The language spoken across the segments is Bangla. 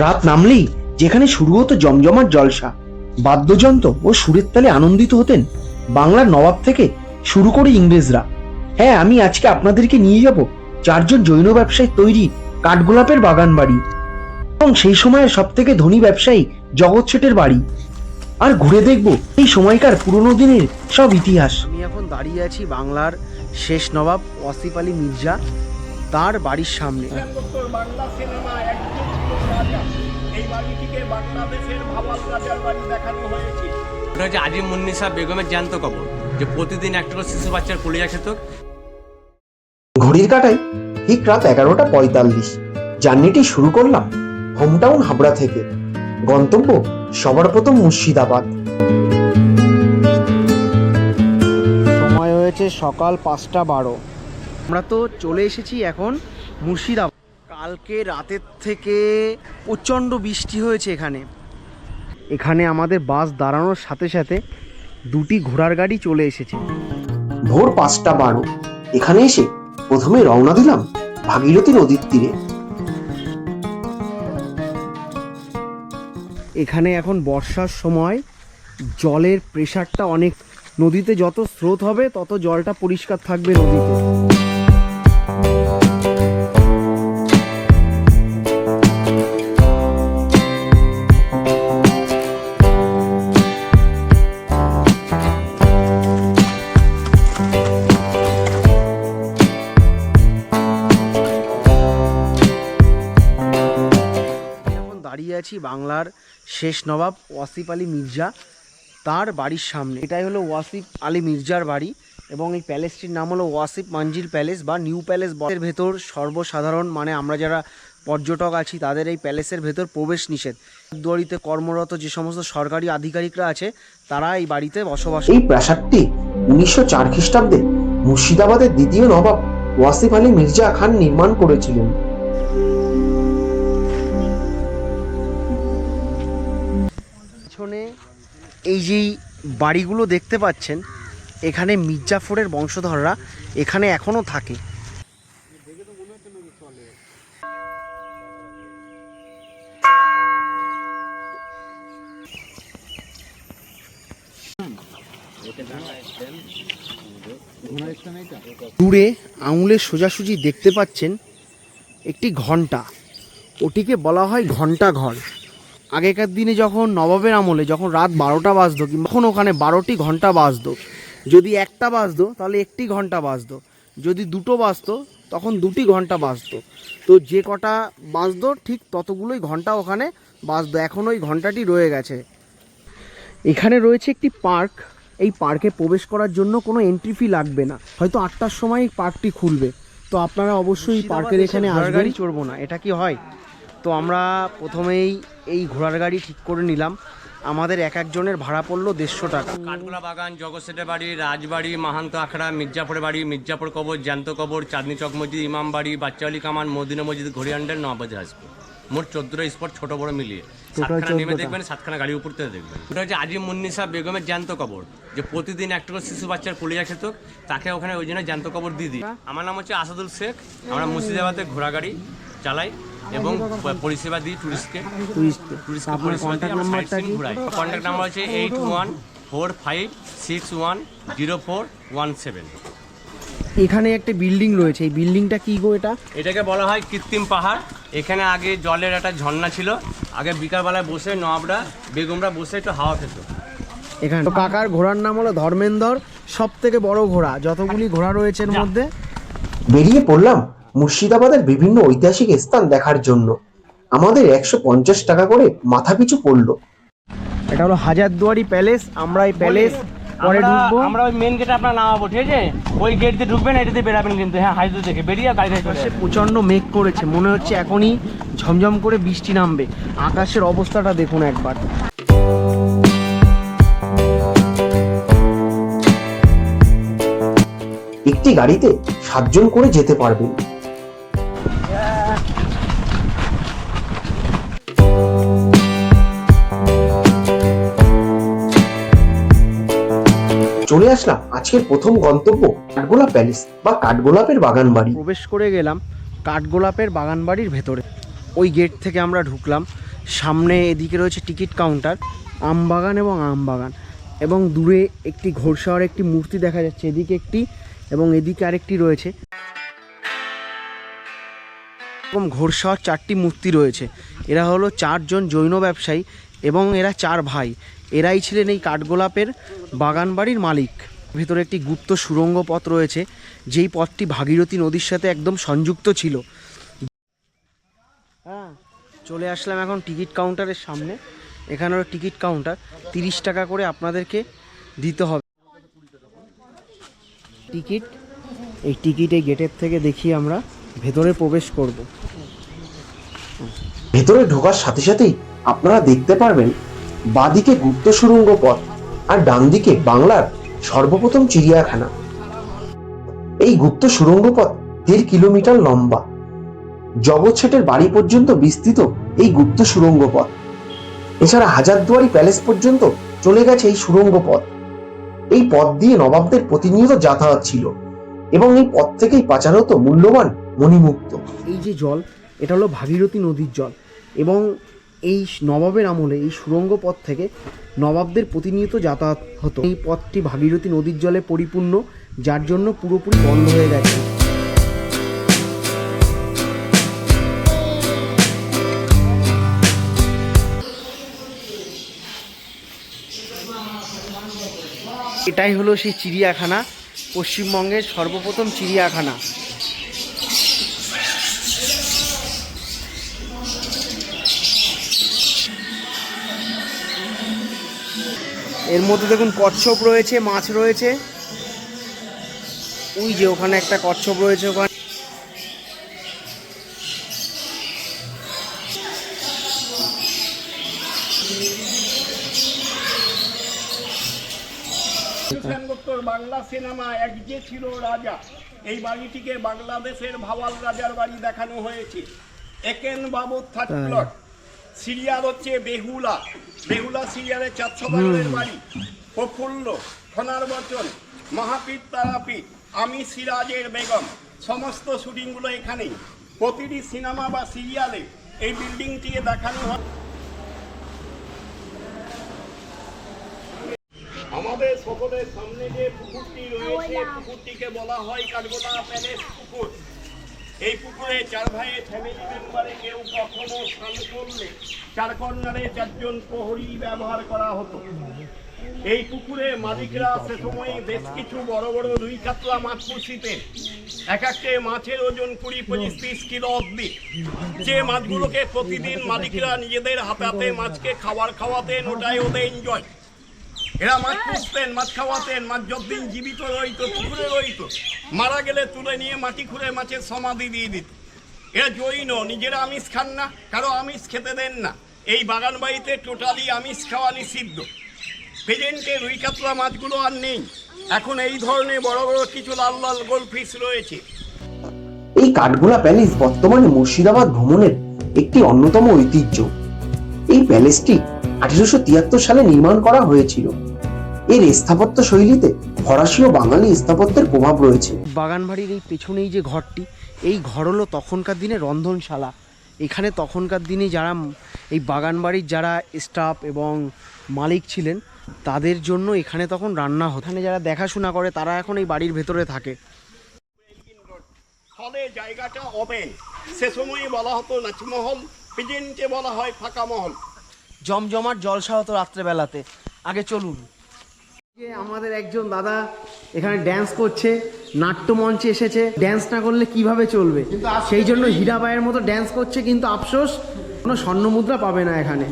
রাত নামলেই যেখানে শুরু হতো জমজমাট জলসা, বাদ্যযন্ত্র ও সুরের তালে আনন্দিত হতেন বাংলার নবাব থেকে শুরু করে ইংরেজরা। হ্যাঁ আমি আজকে আপনাদেরকে নিয়ে যাব চারজন জৈন ব্যবসায়ী তৈরি কাঠগোলাপের বাগান বাড়ি। এবং সেই সময়ের সব থেকে ধনী ব্যবসায়ী জগৎ শেঠের বাড়ি। আর ঘুরে দেখব এই সময়কার পুরনো দিনের সব ইতিহাস। আমি এখন দাঁড়িয়ে আছি বাংলার শেষ নবাব ওয়াসিফ আলী মির্জা তার বাড়ির সামনে উত্তর বাংলা সিনেমা একজন রাজা এই বাড়িটিকে বাংলাদেশের ভাওয়াল রাজার বাড়ি দেখানো হয়েছে ওটা হচ্ছে আজিম মুন্নিসা বেগমের জ্যান্ত কবর যে প্রতিদিন একটা করে শিশু বাচ্চার কলিজা খেত ঘড়ির কাটায় ঠিক রাত এগারোটা পঁয়তাল্লিশ। জার্নিটি শুরু করলাম হোমটাউন হাবড়া থেকে। গন্তব্য সবার প্রথম মুর্শিদাবাদ। সময় হয়েছে সকাল পাঁচটা বারো। আমরা তো চলে এসেছি এখন মুর্শিদাবাদ। কালকে রাতের থেকে প্রচণ্ড বৃষ্টি হয়েছে এখানে। এখানে আমাদের বাস দাঁড়ানোর সাথে সাথে দুটি ঘোড়ার গাড়ি চলে এসেছে। ভোর পাঁচটা বারো। এখানে এসে প্রথমে রওনা দিলাম ভাগীরথী নদীর তীরে। এখানে এখন বর্ষার সময় জলের প্রেশারটা অনেক। নদীতে যত স্রোত হবে তত জলটা পরিষ্কার থাকবে নদীতে। আছি বাংলার শেষ নবাব ওয়াসিফ আলী মির্জা তার বাড়ির সামনে। এটাই হলো ওয়াসিফ আলী মির্জার বাড়ি এবং এই প্যালেসটির নাম হলো ওয়াসিফ মঞ্জিল প্যালেস বা নিউ প্যালেস এর ভেতর সর্বসাধারণ মানে আমরা যারা পর্যটক আছি তাদের এই প্যালেসের ভেতর প্রবেশ নিষেধ। দুয়ারিতে কর্মরত যে সমস্ত সরকারি আধিকারিকরা আছে, তারা এই বাড়িতে বসবাস এই প্রাসাদটি উনিশশো চার খ্রিস্টাব্দে মুর্শিদাবাদের দ্বিতীয় নবাব ওয়াসিফ আলী মির্জা খান নির্মাণ করেছিলেন। এই যেই বাড়িগুলো দেখতে পাচ্ছেন, এখানে মির্জাফরের বংশধররা এখানে এখনও থাকে। দূরে আঙুলের সোজাসুজি দেখতে পাচ্ছেন একটি ঘণ্টা। ওটিকে বলা হয় ঘণ্টা ঘর আগেকার দিনে যখন নবাবের আমলে যখন রাত বারোটা বাজতো কিংবা তখন ওখানে বারোটি ঘণ্টা বাজতো যদি একটা বাজতো তাহলে একটি ঘণ্টা বাজতো যদি দুটো বাজতো তখন দুটি ঘণ্টা বাজতো। তো যে কটা বাজতো ঠিক ততগুলোই ঘণ্টা ওখানে বাজতো এখন ওই ঘন্টাটি রয়ে গেছে। এখানে রয়েছে একটি পার্ক এই পার্কে প্রবেশ করার জন্য কোনো এন্ট্রি ফি লাগবে না হয়তো আটটার সময় পার্কটি খুলবে। তো আপনারা অবশ্যই পার্কের এখানে আসবেন। গাড়ি চড়বো না এটা কি হয়? তো আমরা প্রথমেই এই ঘোড়ার গাড়ি ঠিক করে নিলাম। আমাদের এক একজনের ভাড়া পড়ল দেড়শো টাকা। কাঠগোলা বাগান জগৎ শেঠের বাড়ি রাজবাড়ি মাহান্ত আখড়া মির্জাপুরের বাড়ি মির্জাপুর কবর জ্যান্ত কবর চাঁদনি চক মসজিদ ইমাম বাড়ি বাচ্চালি কামান মদিনা মসজিদ ঘড়িয়ান্ডার নবাজ আসবে মোট চোদ্দটা স্পট ছোট বড় মিলিয়ে। সাতখানা নেমে দেখবেন সাতখানা গাড়ি উপর থেকে দেখবেন। ওটা হচ্ছে আজিম মুন্নিসা বেগমের জ্যান্ত কবর যে প্রতিদিন একটা করে শিশু বাচ্চার কলিজা খেত তাকে ওখানে ওই জন্য জ্যান্ত কবর দিয়ে দিই। আমার নাম হচ্ছে আসাদুল শেখ। আমরা মুর্শিদাবাদে ঘোড়া গাড়ি চালাই। এবং পরিষেবা দিই টুরিস্টকে টুরিস্টকে টুরিস্ট আপনার কন্ট্যাক্ট নাম্বারটা কি? কন্ট্যাক্ট নাম্বার হচ্ছে eight one four five six one zero four one seven এখানে একটা বিল্ডিং রয়েছে। এই বিল্ডিংটা কি গো এটা? এটাকে বলা হয় কৃত্রিম পাহাড়। এখানে আগে জলের একটা ঝর্ণা ছিল। আগে বিকালবেলায় বসে নবাবরা বেগমরা বসে একটু হাওয়া খেত। এখানে তো কাকার ঘোড়ার নাম হলো ধর্মেন্দর। সব থেকে বড় ঘোড়া। যতগুলি ঘোড়া রয়েছে এর মধ্যে বেরিয়ে পড়লাম? মুর্শিদাবাদের বিভিন্ন ঐতিহাসিক স্থান দেখার জন্য। আমাদের একশো পঞ্চাশ টাকা করে মাথা পিছু পড়ল। এটা হলো হাজারদুয়ারি প্যালেস আমরা এই প্যালেস পরে ঢুকবো। আমরা ওই মেন গেটে আপনার নামাবো ঠিক আছে? ওই গেট দিয়ে ঢুকবেন এটা দিয়ে বেরাবেন কিন্তু। হ্যাঁ হাইতে দেখে বেরিয়ে গাড়ি আকাশে প্রচণ্ড মেঘ করেছে মনে হচ্ছে এখনই ঝমঝম করে বৃষ্টি নামবে। আকাশের অবস্থাটা দেখুন একবার। একটি গাড়িতে সাতজন করে যেতে পারবেন আসলাম। আজকের প্রথম গন্তব্য কাঠগোলাপ প্যালেস বা কাঠগোলাপের বাগান বাড়ি। প্রবেশ করে গেলাম কাঠগোলাপের বাগান বাড়ির ভেতরে। ওই গেট থেকে আমরা ঢুকলাম। সামনে এদিকে রয়েছে টিকিট কাউন্টার আমবাগান এবং আমবাগান এবং দূরে একটি ঘোড়সাওয়ার, একটি মূর্তি দেখা যাচ্ছে। এদিকে একটি এবং এদিকে আরেকটি রয়েছে। এবং ঘোড়সাওয়ার চারটি মূর্তি রয়েছে। এরা হলো চারজন জৈন ব্যবসায়ী এবং এরা চার ভাই। এরাই ছিলেন এই কাঠগোলাপের বাগান বাড়ির মালিক। ভেতরে একটি গুপ্ত সুড়ঙ্গ পথ রয়েছে, যেই পথটি ভাগীরথী নদীর সাথে একদম সংযুক্ত ছিল। হ্যাঁ চলে আসলাম এখন টিকিট কাউন্টারের সামনে। এখানে টিকিট কাউন্টার, তিরিশ টাকা করে আপনাদেরকে দিতে হবে। টিকিট, এই টিকিট এই গেটের থেকে দেখি আমরা, ভেতরে প্রবেশ করব। ভেতরে ঢোকার সাথে সাথেই আপনারা দেখতে পারবেন বাদিকে গুপ্ত সুরঙ্গ পথ আর ডান দিকে বাংলার সর্বপ্রথম চিড়িয়াখানা। এই গুপ্ত সুরঙ্গ পথ দেড় কিলোমিটার লম্বা। জগৎ শেঠের বাড়ি পর্যন্ত বিস্তৃত এই গুপ্ত সুরঙ্গ পথ। এছাড়া হাজারদুয়ারি প্যালেস পর্যন্ত চলে গেছে এই সুরঙ্গ পথ। এই পথ দিয়ে নবাবদের প্রতিনিয়ত যাতায়াত ছিল এবং এই পথ থেকেই পাচার হতো মূল্যবান মণিমুক্ত। এই যে জল, এটা হলো ভাগীরথী নদীর জল এবং এই নবাবের আমলে এই সুড়ঙ্গ পথ থেকে নবাবদের প্রতিনিয়ত যাতায়াত হতো। এই পথটি ভাগীরথী নদীর জলে পরিপূর্ণ, যার জন্য পুরোপুরি বন্ধ হয়ে গেছে। এটাই হলো সেই চিড়িয়াখানা, পশ্চিমবঙ্গের সর্বপ্রথম চিড়িয়াখানা। এর মধ্যে দেখুন কচ্ছপ রয়েছে মাছ রয়েছে। ওই যে ওখানে একটা কচ্ছপ রয়েছে ওখানে। বাংলা সিনেমা এক যে ছিল রাজা এই বাড়িটিকে বাংলাদেশের ভাওয়াল রাজার বাড়ি দেখানো হয়েছে। Eken Babu third plot serial হচ্ছে বেহুলা। বেহুলা সিরিয়ালের চারশো বারের বাড়ি। প্রফুল্ল খনার বচন মহাপীঠ তারাপীঠ আমি সিরাজের বেগম। সমস্ত শুটিংগুলো এখানেই। প্রতিটি সিনেমা বা সিরিয়ালে এই বিল্ডিংটিকে দেখানো হয়। আমাদের সকলের সামনে যে পুকুরটি রয়েছে পুকুরটিকে বলা হয় কাঠগোলা প্যালেস পুকুর। এই পুকুরে চার ভাইয়ের ফ্যামিলি মেম্বারে কেউ কখনো স্নান করলে। চার কর্নারে চারজন প্রহরী ব্যবহার করা হতো। এই পুকুরে মালিকরা সে সময় বেশ কিছু বড় বড় রুই কাতলা মাছ পুষিতেন। এক একটা মাছের ওজন কুড়ি, পঁচিশ, তিরিশ কিলো অব্দি যে মাছগুলোকে প্রতিদিন মালিকরা নিজেদের হাতে হাতে মাছকে খাবার খাওয়াতেন, ওটাই ওদের এনজয় এরা মাছ পুষতেন মাছ খাওয়াতেন মাছ যতদিন জীবিত রইত পুকুরে রইত। মারা গেলে তুলে নিয়ে মাটি খুঁড়ে মাছের সমাধি দিয়ে দিত। এরা জৈন নিজেরা আমিষ খান না কারও আমিষ খেতে দেন না। এই বাগান বাড়িতে টোটালি আমিষ খাওয়া নিষিদ্ধ। প্রেজেন্টে রুই কাতলা মাছগুলো আর নেই। এখন এই ধরনের বড় বড় কিছু লাল লাল গোল ফিশ রয়েছে। এই কাঠগোলা প্যালেস বর্তমানে মুর্শিদাবাদ ভ্রমণের একটি অন্যতম ঐতিহ্য। এই প্যালেসটি আঠারোশো তিয়াত্তর সালে নির্মাণ করা হয়েছিল। এর স্থাপত্য শৈলীতে ফরাসি ও বাঙালি স্থাপত্যের প্রভাব রয়েছে। বাগানবাড়ির এই পেছনেই যে ঘরটি এই ঘর হলো তখনকার দিনে রন্ধনশালা। এখানে তখনকার দিনে যারা এই বাগানবাড়ির যারা স্টাফ এবং মালিক ছিলেন তাদের জন্য এখানে তখন রান্না হতো। এখানে যারা দেখাশোনা করে তারা এখন এই বাড়ির ভেতরে থাকে। ফলে জায়গাটা ওপেন সে সময় বলা হতো নাচমহল প্রেজেন্টে বলা হয় ফাঁকা মহল। জমজমাট জলসা হতো রাত্রেবেলাতে। আগে চলুন। যে আমাদের একজন দাদা এখানে ড্যান্স করছে নাট্যমঞ্চে এসেছে। ড্যান্স না করলে কীভাবে চলবে? সেই জন্য হীরাবাইয়ের মতো ড্যান্স করছে কিন্তু আফসোস কোনো স্বর্ণ মুদ্রা পাবে না এখানে।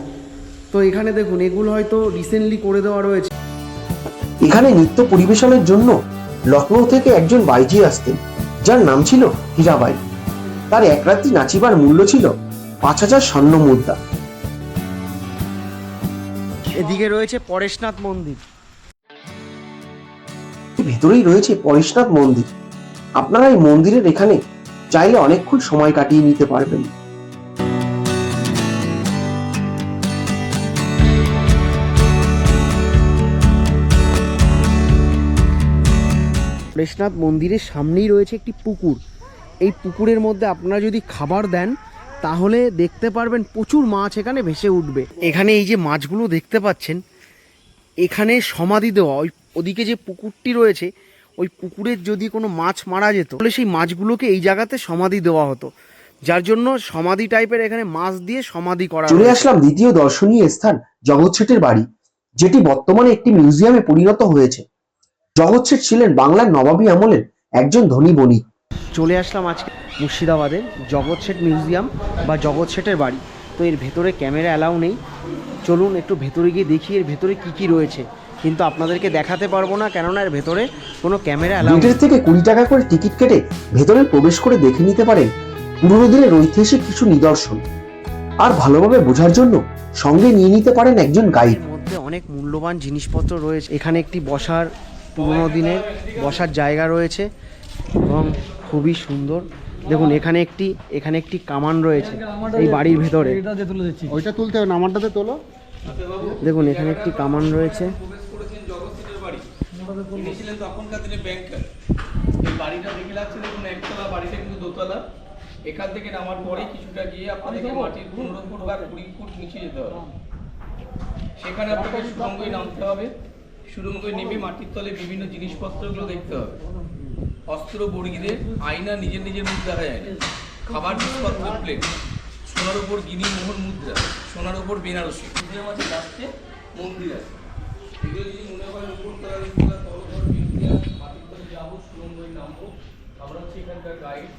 তো এখানে দেখুন এগুলো হয়তো রিসেন্টলি করে দেওয়া রয়েছে। এখানে নৃত্য পরিবেশনের জন্য লখনৌ থেকে একজন বাইজি আসতেন যার নাম ছিল হীরাবাই তার এক রাত্রি নাচিবার মূল্য ছিল পাঁচ হাজার স্বর্ণ মুদ্রা। এদিকে রয়েছে পরেশনাথ মন্দির। ভিতরেই রয়েছে পরেশনাথ মন্দির। আপনারা এই মন্দিরের এখানে চাইলে অনেকক্ষণ সময় কাটিয়ে নিতে পারবেন। পরেশনাথ মন্দিরের সামনেই রয়েছে একটি পুকুর। এই পুকুরের মধ্যে আপনারা যদি খাবার দেন তাহলে দেখতে পারবেন প্রচুর মাছ এখানে ভেসে উঠবে। এখানে এই যে মাছগুলো দেখতে পাচ্ছেন এখানে সমাধি দেওয়া ওই ওদিকে যে পুকুরটি রয়েছে ওই পুকুরের যদি কোনো মাছ মারা যেত তাহলে সেই মাছগুলোকে এই জায়গাতে সমাধি দেওয়া হতো। যার জন্য সমাধি টাইপের এখানে মাছ দিয়ে সমাধি করা চলে আসলাম দ্বিতীয় দর্শনীয় স্থান জগৎ শেঠের বাড়ি যেটি বর্তমানে একটি মিউজিয়ামে পরিণত হয়েছে। জগৎ শেঠ ছিলেন বাংলার নবাবী আমলের একজন ধনী বণিক। চলে আসলাম আজকে। মুর্শিদাবাদের জগৎ শেঠ মিউজিয়াম বা জগৎ শেঠের বাড়ি। তো এর ভেতরে ক্যামেরা অ্যালাউ নেই। চলুন একটু ভেতরে গিয়ে দেখি এর ভেতরে কি কি রয়েছে। কিন্তু আপনাদেরকে দেখাতে পারব না কেননা এর ভেতরে কোনো ক্যামেরা অ্যালাউ গেটের থেকে কুড়ি টাকা করে টিকিট কেটে ভেতরে প্রবেশ করে দেখে নিতে পারেন পুরনো দিনের ঐতিহাসিক কিছু নিদর্শন। আর ভালোভাবে বোঝার জন্য সঙ্গে নিয়ে নিতে পারেন একজন গাইড। মধ্যে অনেক মূল্যবান জিনিসপত্র রয়েছে। এখানে একটি বসার পুরনো দিনের বসার জায়গা রয়েছে এবং খুবই সুন্দর। দেখুন এখানে একটি এখানে একটি কামান রয়েছে এই বাড়ির ভেতরে। ওইটা তুলতে হবে না আমারটাতে তোলো। দেখুন এখানে একটি কামান রয়েছে। বাড়িটা দেখে লাগছে দেখুন একতলা বাড়িটা কিন্তু দোতলা। এখান থেকে নামার পরে কিছুটা গিয়ে আপনাদেরকে মাটির পনেরো ফুট বা কুড়ি ফুট নিচে যেতে হবে। সেখানে আপনাকে সুরঙ্গই নামতে হবে। সুরঙ্গই নেমে মাটির তলে বিভিন্ন জিনিসপত্রগুলো দেখতে হবে। অস্ত্র বর্গীদের আয়না নিজের নিজের মুখ দেখা যায় না খাবার জিনিসপত্র প্লেট সোনার উপর গিনি মোহর মুদ্রা সোনার উপর বেনারসি। মাঝে লাস্টে মন্দির আছে। এগুলো যদি মনে হয় উপর তলা নিচতলা তলঘর বিদ্যা মাটির যাব সুরঙ্গই নামবো আমরা হচ্ছে এখানকার গাইড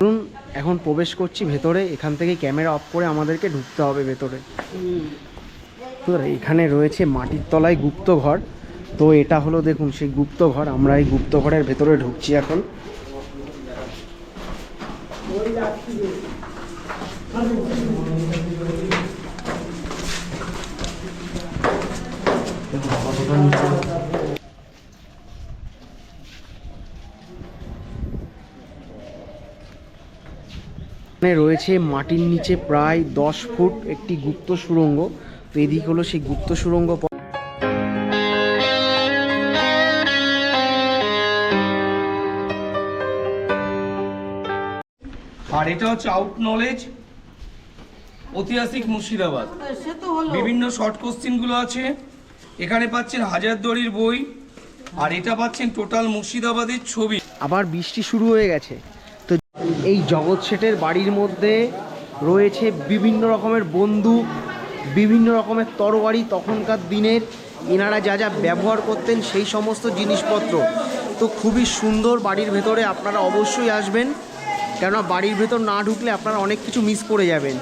ধরুন এখন প্রবেশ করছি ভেতরে এখান থেকে ক্যামেরা অফ করে আমাদেরকে ঢুকতে হবে ভেতরে। তো এখানে রয়েছে মাটির তলায় গুপ্ত ঘর। তো এটা হলো দেখুন সেই গুপ্ত ঘর, আমরা এই গুপ্ত ঘরের ভেতরে ঢুকছি এখন। রয়েছে মাটির নিচে প্রায় দশ ফুট একটি গুপ্ত সুড়ঙ্গ তো এদিক হলো সেই গুপ্ত সুড়ঙ্গ আর এটা হচ্ছে আউট নলেজ ঐতিহাসিক মুর্শিদাবাদ। বিভিন্ন শর্ট কোশ্চিনগুলো আছে। এখানে পাচ্ছেন হাজারদুয়ারির বই আর এটা পাচ্ছেন টোটাল মুর্শিদাবাদের ছবি। আবার বৃষ্টি শুরু হয়ে গেছে। তো এই জগৎ শেঠের বাড়ির মধ্যে রয়েছে বিভিন্ন রকমের বন্দুক বিভিন্ন রকমের তরবারি তখনকার দিনের। এনারা যা যা ব্যবহার করতেন সেই সমস্ত জিনিসপত্র। তো খুবই সুন্দর বাড়ির ভেতরে আপনারা অবশ্যই আসবেন। কেননা বাড়ির ভেতর না ঢুকলে আপনারা অনেক কিছু মিস করে যাবেন।